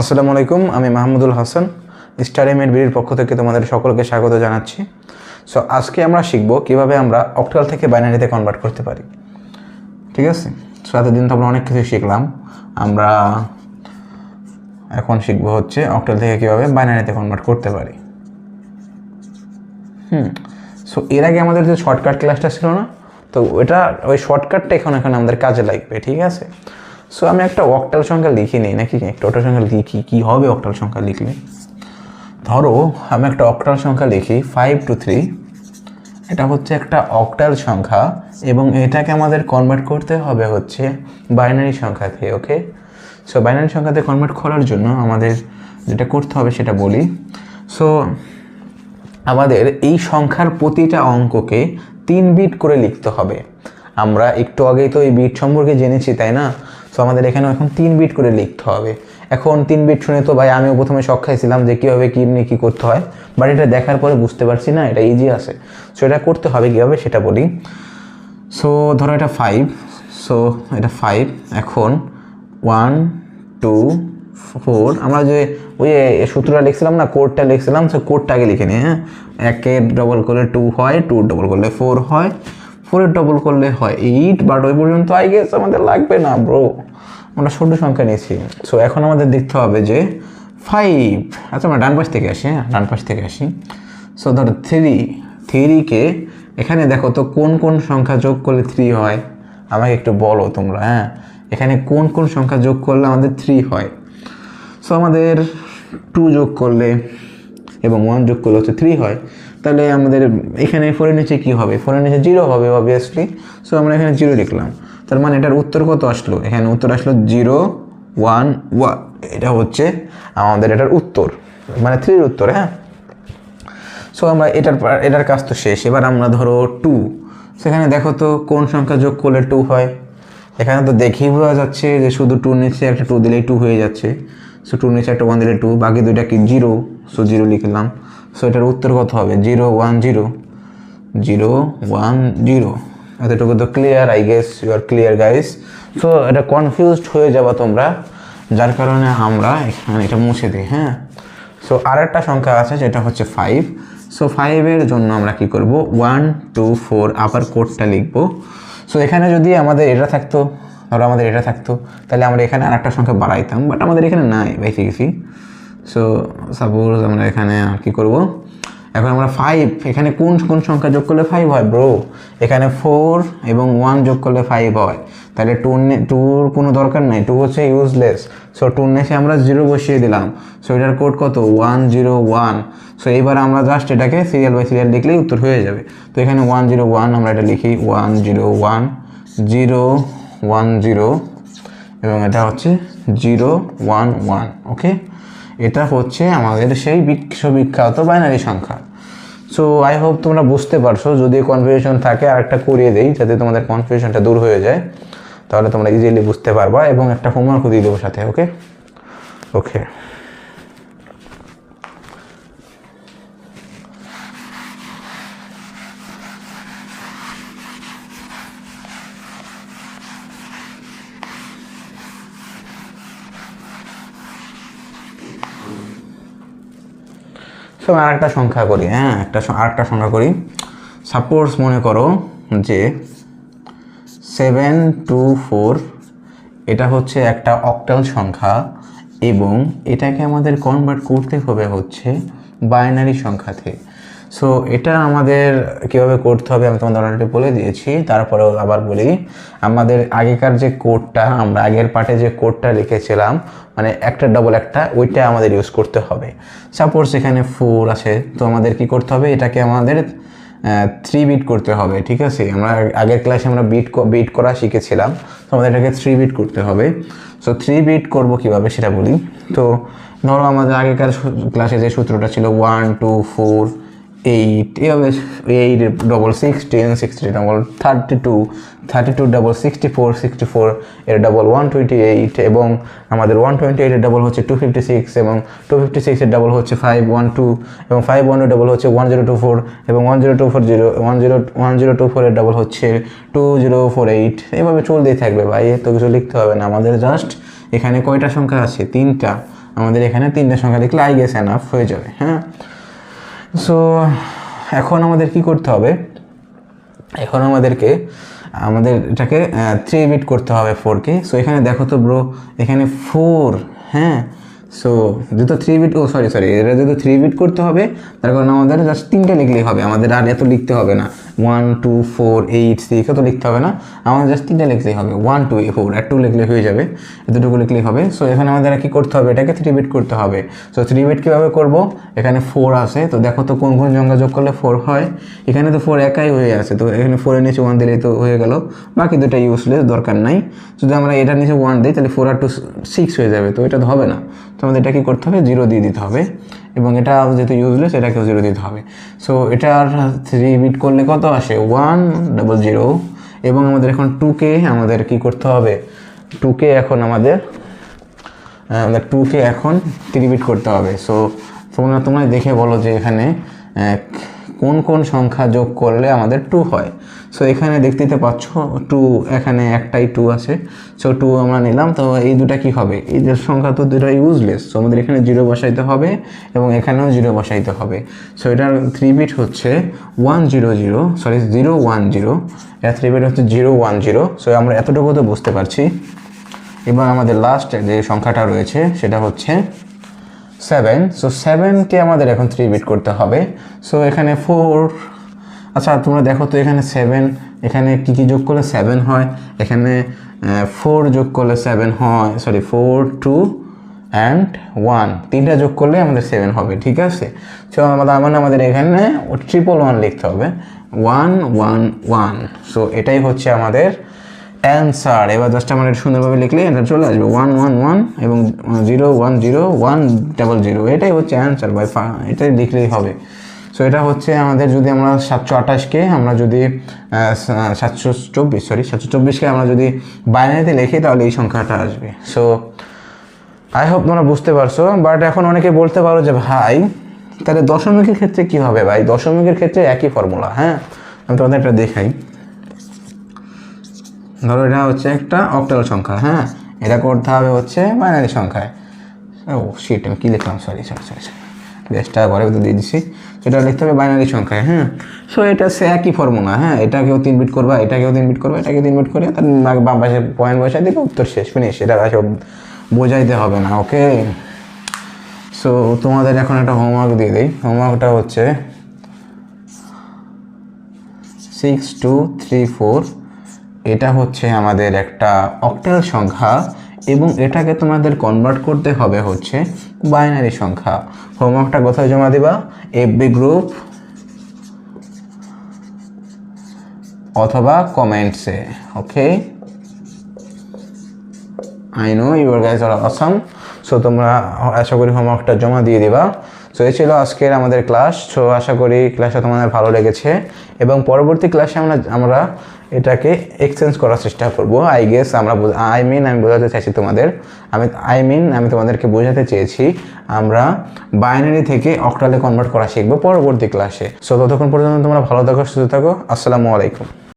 আসসালামু আলাইকুম, আমি মাহমুদুল হাসান, স্টার এম এর বিড়ির পক্ষ থেকে তোমাদের সকলকে স্বাগত জানাচ্ছি। সো আজকে আমরা শিখব কীভাবে আমরা অক্টাল থেকে বাইনারিতে কনভার্ট করতে পারি। ঠিক আছে? সো এতদিন তো আমরা অনেক কিছু শিখলাম। আমরা এখন শিখব হচ্ছে অক্টাল থেকে কীভাবে বাইনারিতে কনভার্ট করতে পারি। হুম। সো এর আগে আমাদের যে শর্টকাট ক্লাসটা ছিল না, তো ওটা, ওই শর্টকাটটা এখন এখন আমাদের কাজে লাগবে, ঠিক আছে? সো আমি একটা অক্টাল সংখ্যা লিখি নিই নাকি একটা অক্টাল সংখ্যা লিখি? কী হবে অক্টাল সংখ্যা লিখলে? ধরো, আমি একটা অক্টাল সংখ্যা লিখি ফাইভ টু থ্রি এটা হচ্ছে একটা অক্টাল সংখ্যা, এবং এটাকে আমাদের কনভার্ট করতে হবে হচ্ছে বাইনারি সংখ্যাতে ওকে সো বাইনারি সংখ্যাতে কনভার্ট করার জন্য আমাদের যেটা করতে হবে সেটা বলি। সো আমাদের এই সংখ্যার প্রতিটা অঙ্ককে তিন বিট করে লিখতে হবে। আমরা একটু আগেই তো এই বিট সম্পর্কে জেনেছি, তাই না? আমাদের এখানে এখন তিন বিট করে লিখতে হবে। এখন তিন বিট শুনে তো ভাই আমিও প্রথমে শখ খাইছিলাম যে কীভাবে কী নিয়ে কী করতে হয়। বাট এটা দেখার পরে বুঝতে পারছি না, এটা ইজি আছে। সো এটা করতে হবে কীভাবে সেটা বলি। সো ধরো এটা ফাইভ সো এটা ফাইভ এখন ওয়ান টু ফোর আমরা যে ওই সূত্রটা লিখছিলাম না কোডটা লিখছিলাম সে কোডটা আগে লিখে নিই হ্যাঁ? একের ডবল করলে টু হয় টু ডবল করলে ফোর হয়। ফোরের ডবল করলে হয় এইট বাট ওই পর্যন্ত আই গেস আমাদের লাগবে না ব্রো আমরা ছোটো সংখ্যা নিয়েছি। সো এখন আমাদের দেখতে হবে যে ফাইভ আচ্ছা আমরা ডান পাশ থেকে আসি হ্যাঁ ডান পাশ থেকে আসি। সো ধরো থ্রি থ্রিকে এখানে দেখো তো কোন কোন সংখ্যা যোগ করলে থ্রি হয়? আমাকে একটু বলো তোমরা হ্যাঁ। এখানে কোন কোন সংখ্যা যোগ করলে আমাদের থ্রি হয়? সো আমাদের টু যোগ করলে এবং ওয়ান যোগ করলে হচ্ছে থ্রি হয়। তাহলে আমাদের এখানে ফোরের নিচে কী হবে? ফোরের নিচে জিরো হবে অবভিয়াসলি সো আমরা এখানে জিরো লিখলাম। তার মানে এটার উত্তর কত আসলো? এখানে উত্তর আসলো জিরো ওয়ান ওয়ান এটা হচ্ছে আমাদের এটার উত্তর। মানে থ্রির উত্তর হ্যাঁ? সো আমরা এটার এটার কাজ তো শেষ। এবার আমরা ধরো টু সেখানে দেখো তো কোন সংখ্যা যোগ করলে টু হয়? এখানে তো দেখেই বোঝা যাচ্ছে যে শুধু টুর নিচে একটা টু দিলেই টু হয়ে যাচ্ছে। সো টুর নিচে একটা ওয়ান দিলে টু বাকি দুইটা কি জিরো সো জিরো লিখলাম। সো এটার উত্তর কত হবে? Zero one zero zero one zero এতটুকু তো clear I guess you are clear guys so এটা কনফিউজড হয়ে যাবা তোমরা। যার কারণে আমরা এখানে এটা মুছে দিই হ্যাঁ? সো আর একটা সংখ্যা আছে, যেটা হচ্ছে ফাইভ সো ফাইভের জন্য আমরা কি করব? ওয়ান টু ফোর আবার কোডটা লিখব। সো এখানে যদি আমাদের এটা থাকতো, ধরো আমাদের এটা থাকতো, তাহলে আমরা এখানে আর একটা সংখ্যা বাড়াইতাম বাট আমাদের এখানে নাই বেসিক্যালি সো সাপোজ আমরা এখানে আর কি করব? এখন আমরা ফাইভ এখানে কোন কোন সংখ্যা যোগ করলে ফাইভ হয় ব্রো এখানে ফোর এবং ওয়ান যোগ করলে ফাইভ হয়। তাহলে টু টুর কোনো দরকার নেই টু হচ্ছে ইউজলেস সো টুর নেসে আমরা জিরো বসিয়ে দিলাম। সো এটার কোড কত? ওয়ান জিরো ওয়ান সো এইবার আমরা জাস্ট এটাকে সিরিয়াল বাই সিরিয়াল লিখলেই উত্তর হয়ে যাবে। তো এখানে ওয়ান জিরো ওয়ান আমরা এটা লিখি one zero one zero one zero এবং এটা হচ্ছে জিরো ওয়ান ওয়ান ওকে এটা হচ্ছে আমাদের সেই বিশ্ববিখ্যাত বাইনারি সংখ্যা। সো আই হোপ তোমরা বুঝতে পারছ, যদি কনফিউশন থাকে আর একটা করিয়ে দেই, যাতে তোমাদের কনফিউশনটা দূর হয়ে যায়, তাহলে তোমরা ইজিলি বুঝতে পারবা, এবং একটা হোমওয়ার্কও দিয়ে দেবো সাথে ওকে ওকে সব আর একটা সংখ্যা করি হ্যাঁ একটা আর একটা সংখ্যা করি। সাপোজ মনে করো যে সেভেন টু ফোর এটা হচ্ছে একটা অক্টাল সংখ্যা এবং এটাকে আমাদের কনভার্ট করতে হবে হচ্ছে বাইনারি সংখ্যাতে সো এটা আমাদের কীভাবে করতে হবে আমি তোমাদের অলরেডি বলে দিয়েছি, তারপরেও আবার বলি, আমাদের আগেকার যে কোডটা আমরা আগের পার্টে যে কোডটা লিখেছিলাম মানে একটা ডবল একটা, ওইটা আমাদের ইউজ করতে হবে। সাপোজ এখানে ফোর আছে, তো আমাদের কি করতে হবে? এটাকে আমাদের থ্রি বিট করতে হবে, ঠিক আছে? আমরা আগের ক্লাসে আমরা বিট বিট করা শিখেছিলাম, তো আমাদের এটাকে থ্রি বিট করতে হবে। সো থ্রি বিট করব কীভাবে সেটা বলি। তো, ধরো আমাদের আগেকার ক্লাসে যে সূত্রটা ছিল ওয়ান টু ফোর এইট এভাবে eight double sixteen sixty double thirty two thirty two double sixty four sixty four এর ডবল ওয়ান টোয়েন্টি এইট এবং আমাদের ওয়ান টোয়েন্টি এইটের ডবল হচ্ছে টু ফিফটি সিক্স এবং টু ফিফটি সিক্সের ডবল হচ্ছে five one two এবং ফাইভ ওয়ানের ডবল হচ্ছে ওয়ান জিরো টু ফোর এবং one zero two four zero one zero one zero two ফোরের ডবল হচ্ছে টু জিরো ফোর এইট এইভাবে চলতেই থাকবে ভাই তো কিছু লিখতে হবে না। আমাদের জাস্ট এখানে কয়টা সংখ্যা আছে? তিনটা। আমাদের এখানে তিনটা সংখ্যা লিখলে আই গেস এনাফ হয়ে যাবে হ্যাঁ? সো এখন আমাদের কি করতে হবে? এখন আমাদেরকে, আমাদের এটাকে থ্রি বিট করতে হবে ফোরকে সো এখানে দেখো তো ব্রো এখানে ফোর হ্যাঁ? সো যেহেতু থ্রি বিট ও সরি সরি এটা যেহেতু থ্রি বিট করতে হবে, তার কারণে আমাদের জাস্ট তিনটে লিখলেই হবে। আমাদের আর এত লিখতে হবে না। One two four eight six এত লিখতে হবে না। আমাদের জাস্ট তিনটে লিখলেই হবে। ওয়ান টু ফোর আর টু লিখলে হয়ে যাবে। এতটুকু লিখলেই হবে। সো এখানে আমাদের কি করতে হবে? এটাকে থ্রি বিট করতে হবে। সো থ্রি বিট কীভাবে করব? এখানে ফোর আছে। তো দেখো তো কোন কোন সংখ্যা যোগ করলে ফোর হয়। এখানে তো ফোর একাই হয়ে আছে। তো এখানে ফোরের নিচে ওয়ান দিলেই তো হয়ে গেল। বাকি দুটা ইউজলেস দরকার নাই। যদি আমরা এটার নিচে ওয়ান দিই, তাহলে ফোর আর টু সিক্স হয়ে যাবে। তো এটা তো হবে না। তো আমাদের এটা কী করতে হবে? জিরো দিয়ে দিতে হবে। এবং এটা যেহেতু ইউজলেস এটাকেও জিরো দিতে হবে। সো এটার থ্রি বিট করলে কত আসে? ওয়ান ডাবল জিরো এবং আমাদের এখন টুকে আমাদের কি করতে হবে? টুকে এখন আমাদের আমাদের টুকে এখন থ্রি বিট করতে হবে। সো তোমরা তোমরা দেখে বলো যে এখানে কোন কোন সংখ্যা যোগ করলে আমাদের টু হয়। সো এখানে দেখতে পাচ্ছ টু এখানে একটাই টু আছে। সো টু আমরা নিলাম, তো এই দুটা কি হবে? এই সংখ্যা তো দুটো ইউজলেস সো আমাদের এখানে জিরো বসাইতে হবে এবং এখানেও জিরো বসাইতে হবে। সো এটার থ্রি বিট হচ্ছে one zero zero sorry zero one zero এটা থ্রি বিট হচ্ছে জিরো ওয়ান জিরো সো আমরা এতটুকু তো বুঝতে পারছি। এবার আমাদের লাস্ট যে সংখ্যাটা রয়েছে, সেটা হচ্ছে সেভেন সো সেভেনকে আমাদের এখন থ্রি বিট করতে হবে। সো এখানে ফোর আচ্ছা তোমরা দেখো তো এখানে সেভেন এখানে কী কী যোগ করলে সেভেন হয়? এখানে ফোর যোগ করলে সেভেন হয় sorry four two and one তিনটা যোগ করলে আমাদের সেভেন হবে, ঠিক আছে? সো আমাদের মানে আমাদের এখানে ট্রিপল ওয়ান লিখতে হবে। ওয়ান ওয়ান ওয়ান সো এটাই হচ্ছে আমাদের অ্যান্সার এবার জাস্ট এটা সুন্দরভাবে লিখলে এটা চলে আসবে। ওয়ান ওয়ান ওয়ান এবং zero one zero one double zero এটাই হচ্ছে অ্যান্সার বাই এটাই লিখলেই হবে। সো এটা হচ্ছে আমাদের যদি আমরা সাতশো আঠাশকে আমরা যদি সাতশো চব্বিশ সরি সাতশো চব্বিশকে আমরা যদি বাইনারিতে লিখি, তাহলে এই সংখ্যাটা আসবে। সো আই হোপ তোমরা বুঝতে পারছ বাট এখন অনেকে বলতে পারো যে, ভাই, তাহলে দশমিকের ক্ষেত্রে কি হবে ভাই? দশমিকের ক্ষেত্রে একই ফর্মুলা হ্যাঁ? আমি তোমাদের একটা দেখাই। ধরো, এটা হচ্ছে একটা অক্টাল সংখ্যা হ্যাঁ? এটা করতে হবে হচ্ছে বাইনারি সংখ্যায়। ও শিট আমি কী লিখলাম? সরি সরি সরি সরি বেশটা ঘরে তো দিয়ে দিছি। সেটা লিখতে হবে বাইনারি সংখ্যায় হ্যাঁ? সো এটা সে একই ফর্মুলা হ্যাঁ? এটাকেও তিন বিট করবা এটাকেও তিন বিট করবা এটাকে তিন বিট করে, তার বাম- বাম পাশে পয়েন্ট বসাই দিবে উত্তর শেষ ফিনিশ এটা সব বোঝাইতে হবে না ওকে সো তোমাদের এখন একটা হোমওয়ার্ক দিয়ে দিই। হোমওয়ার্কটা হচ্ছে সিক্স টু থ্রি ফোর এটা হচ্ছে আমাদের একটা অক্টাল সংখ্যা এবং এটাকে তোমাদের কনভার্ট করতে হবে হচ্ছে বাইনারি সংখ্যা। হোমওয়ার্কটা কোথায় জমা দিবা? এফবি গ্রুপ অথবা কমেন্টসে okay I know your guys are Assam so তোমরা আশা করি হোমওয়ার্কটা জমা দিয়ে দিবা। সো এই ছিল আজকের আমাদের ক্লাস সো আশা করি ক্লাসটা তোমাদের ভালো লেগেছে। এবং পরবর্তী ক্লাসে আমরা আমরা এটাকে এক্সচেঞ্জ করার চেষ্টা করব। আই গেস আমরা আই মিন আমি বোঝাতে চাইছি তোমাদের। আমি আই মিন আমি তোমাদেরকে বোঝাতে চেয়েছি, আমরা বাইনারি থেকে অক্টালে কনভার্ট করা শিখব পরবর্তী ক্লাসে সো ততক্ষণ পর্যন্ত তোমরা ভালো থাকো, সুস্থ থাকো। আসসালামু আলাইকুম।